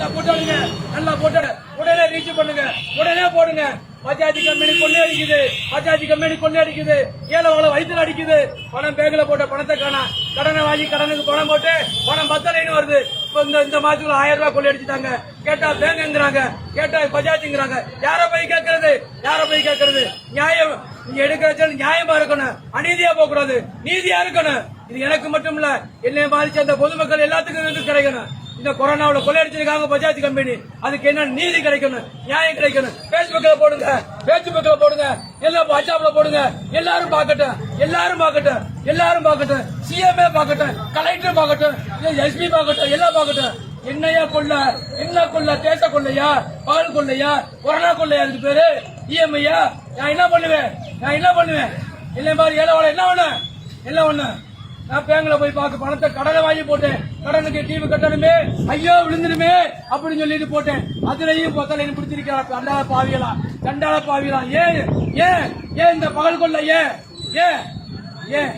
நல்லா போட்டாடுங்க நல்லா போட்டாடு உடனே ரீச் பண்ணுங்க உடனே போடுங்க. பஜாஜி கம்பெனி கொள்ளை அடிக்குது பஜாஜி கம்பெனி கொள்ளை அடிக்குது. ஏழை வாழ வயிற்றுல அடிக்குது. பணம் பேங்க்ல போட்ட பணத்தை காணா. கடனை வாங்கி கடனுக்கு பணம் போட்டு பணம் பத்தலைன்னு வருது. இப்போ இந்த இந்த மாதத்துக்குள்ள ஆயிரம் ரூபாய் கொள்ளை அடிச்சுட்டாங்க. கேட்டா பேங்குங்கிறாங்க கேட்டா பஜாஜிங்கிறாங்க. யார போய் கேட்கறது? யார போய் கேட்கறது? நியாயம் நீங்க எடுக்கிற நியாயமா இருக்கணும். அநீதியா போக கூடாது நீதியா இருக்கணும். இது எனக்கு மட்டும் இல்ல என்னை பாதிச்ச அந்த பொதுமக்கள் எல்லாத்துக்கும் கிடைக்கணும். இந்த கொரோனாவுல கொள்ளையடிச்சிருக்காங்க பஜாஜ் கம்பெனி. அதுக்கு என்ன நீதி கிடைக்கணும் நியாயம் கிடைக்கணும்? பேஸ்புக்கில் போடுங்க பேஸ்புக்கில் போடுங்க எல்லாம் வாட்ஸ்அப்ல போடுங்க. எல்லாரும் பார்க்கட்டும் எல்லாரும் பார்க்கட்டும் எல்லாரும் பார்க்கட்டும். சிஎம்ஏ பார்க்கட்டும் கலெக்டர் பார்க்கட்டும் எஸ்பி பார்க்கட்டும் எல்லாம் பார்க்கட்டும். என்னையா கொள்ள என்ன கொள்ள தேச கொள்ளையா பால் கொள்ளையா கொரோனா கொள்ளையா அதுக்கு பேரு? இஎம்ஐயா நான் என்ன பண்ணுவேன்? நான் என்ன பண்ணுவேன்? இல்லை மாதிரி ஏழை என்ன ஒண்ணு? என்ன ஒண்ணு? நான் பேங்கில் போய் பார்க்க பணத்தை கடனை வாங்கி போட்டேன். கடனுக்கு டிவி கட்டணுமே ஐயோ விழுந்துருமே அப்படின்னு சொல்லிட்டு போட்டேன். அதுலயும் பொத்தலைன்னு பிடிச்சிருக்கிறார். கண்டால பாவியலாம் கண்டால பாவியலாம் ஏன் ஏன் ஏன் இந்த பகல் கொள்ள ஏன் ஏன் ஏன்?